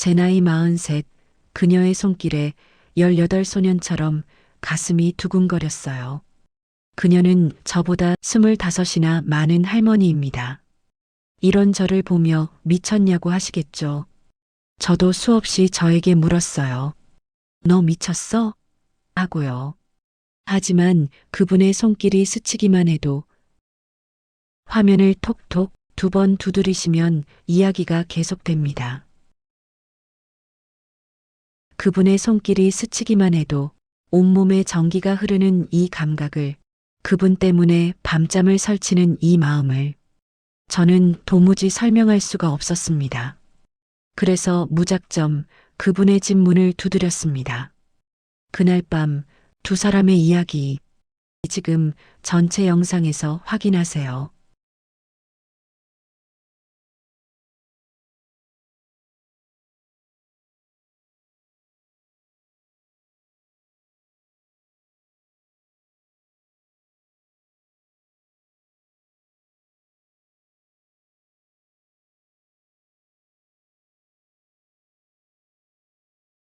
제 나이 43, 그녀의 손길에 18 소년처럼 가슴이 두근거렸어요. 그녀는 저보다 25이나 많은 할머니입니다. 이런 저를 보며 미쳤냐고 하시겠죠. 저도 수없이 저에게 물었어요. 너 미쳤어? 하고요. 하지만 그분의 손길이 스치기만 해도 화면을 톡톡 두 번 두드리시면 이야기가 계속됩니다. 그분의 손길이 스치기만 해도 온몸에 전기가 흐르는 이 감각을 그분 때문에 밤잠을 설치는 이 마음을 저는 도무지 설명할 수가 없었습니다. 그래서 무작정 그분의 집 문을 두드렸습니다. 그날 밤 두 사람의 이야기 지금 전체 영상에서 확인하세요.